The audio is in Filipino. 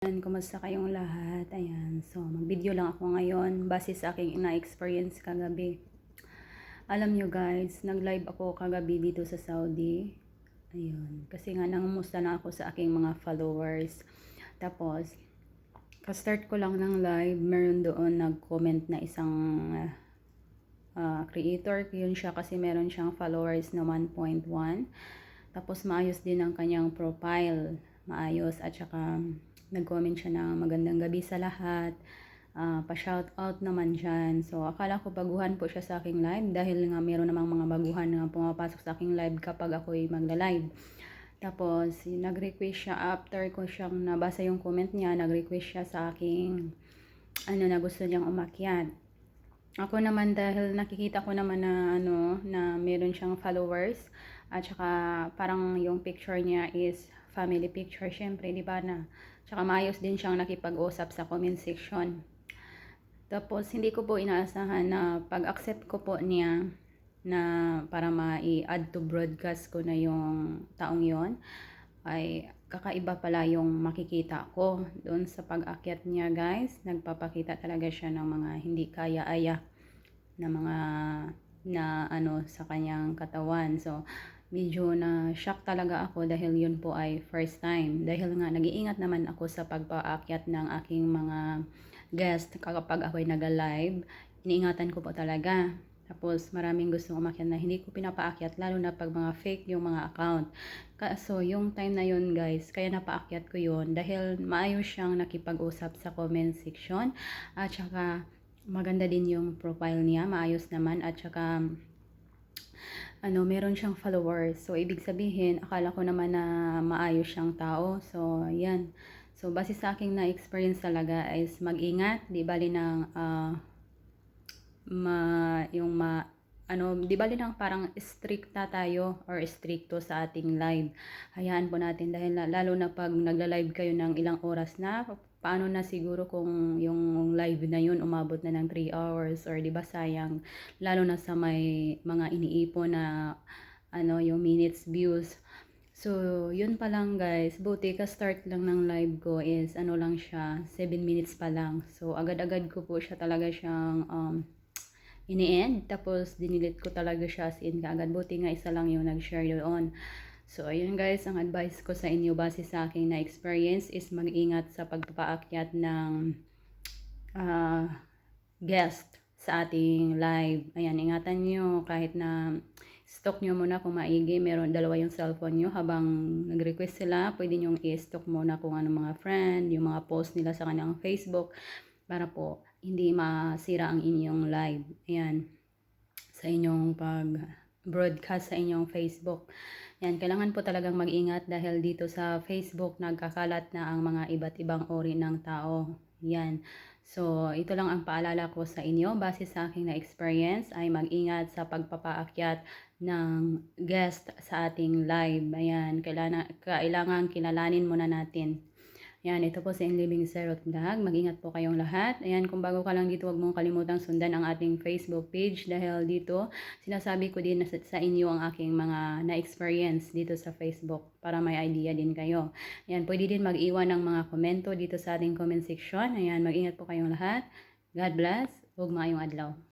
Ayan, kumusta kayong lahat? Ayan, so mag-video lang ako ngayon base sa aking na-experience kagabi. Alam nyo guys, nag-live ako kagabi dito sa Saudi. Ayun, kasi nga nangumusta na ako sa aking mga followers. Tapos, ka-start ko lang ng live, meron doon nag-comment na isang ah, creator. Yun siya kasi meron siyang followers na 1.1. Tapos maayos din ang kanyang profile. Maayos at saka nag-comment siya na magandang gabi sa lahat. Ah, pa-shout out naman dyan. So, akala ko baguhan po siya sa aking live dahil nga meron namang mga baguhan na pumapasok sa aking live kapag ako'y magla-live. Tapos, nag-request siya after ko siyang nabasa yung comment niya, nag-request siya sa aking ano na gusto niyang umakyat. Ako naman dahil nakikita ko naman na ano na meron siyang followers at saka parang yung picture niya is family picture syempre di ba na tsaka maayos din siyang nakipag-usap sa comment section. Tapos hindi ko po inaasahan na pag-accept ko po niya na para ma-add to broadcast ko na yung taong yon ay kakaiba pala yung makikita ko doon sa pag-akyat niya guys. Nagpapakita talaga siya ng mga hindi kaya-aya na mga na ano sa kanyang katawan. So medyo na shock talaga ako dahil yun po ay first time. Dahil nga nag-iingat naman ako sa pagpaakyat ng aking mga guest kapag ako'y nag-live. Iniingatan ko po talaga. Tapos maraming gustong umakyat na hindi ko pinapaakyat lalo na pag mga fake yung mga account. Kaso yung time na yun guys, kaya napaakyat ko yun dahil maayos siyang nakipag-usap sa comment section. At saka maganda din yung profile niya, maayos naman. At saka ano, meron siyang followers. So, ibig sabihin, akala ko naman na maayos siyang tao. So, yan. So, base sa aking na-experience talaga is mag-ingat. Di bali ng ah, ma, yung ma, ano, di bali ng parang stricta tayo or stricto sa ating live. Hayaan po natin dahil la- lalo na pag nagla-live kayo ng ilang oras na, paano na siguro kung yung live na yun umabot na ng 3 hours or di ba sayang lalo na sa may mga iniipon na ano yung minutes views So, yun pa lang guys. Buti ka start lang ng live ko is ano lang siya, 7 minutes pa lang. So, agad-agad ko po siya talaga siyang um, ini-end. Tapos, dinilit ko talaga siya as in kaagad. Buti nga isa lang yung nag-share doon. So, ayun guys, ang advice ko sa inyo base sa aking na-experience is mag-ingat sa pagpapaakyat ng ah, guest sa ating live. Ayan, ingatan nyo kahit na stock nyo muna kung maigi. Meron dalawa yung cellphone nyo habang nag-request sila. Pwede nyo i-stock muna kung ano mga friend, yung mga post nila sa kanyang Facebook para po hindi masira ang inyong live. Ayan, sa inyong pag broadcast sa inyong Facebook. Yan, kailangan po talagang mag-ingat dahil dito sa Facebook nagkakalat na ang mga iba't ibang uri ng tao. Yan. So, ito lang ang paalala ko sa inyo. Base sa aking na-experience ay mag-ingat sa pagpapaakyat ng guest sa ating live. Ayan, kailangan, kailangan kilalanin muna natin. Ayan, ito po sa In Living Zero Vlog. Mag-ingat po kayong lahat. Ayan, kung bago ka lang dito, huwag mong kalimutang sundan ang ating Facebook page dahil dito, sinasabi ko din sa, sa inyo ang aking mga na-experience dito sa Facebook para may idea din kayo. Ayan, pwede din mag-iwan ng mga komento dito sa ating comment section. Ayan, mag-ingat po kayong lahat. God bless. Huwag maayong adlaw.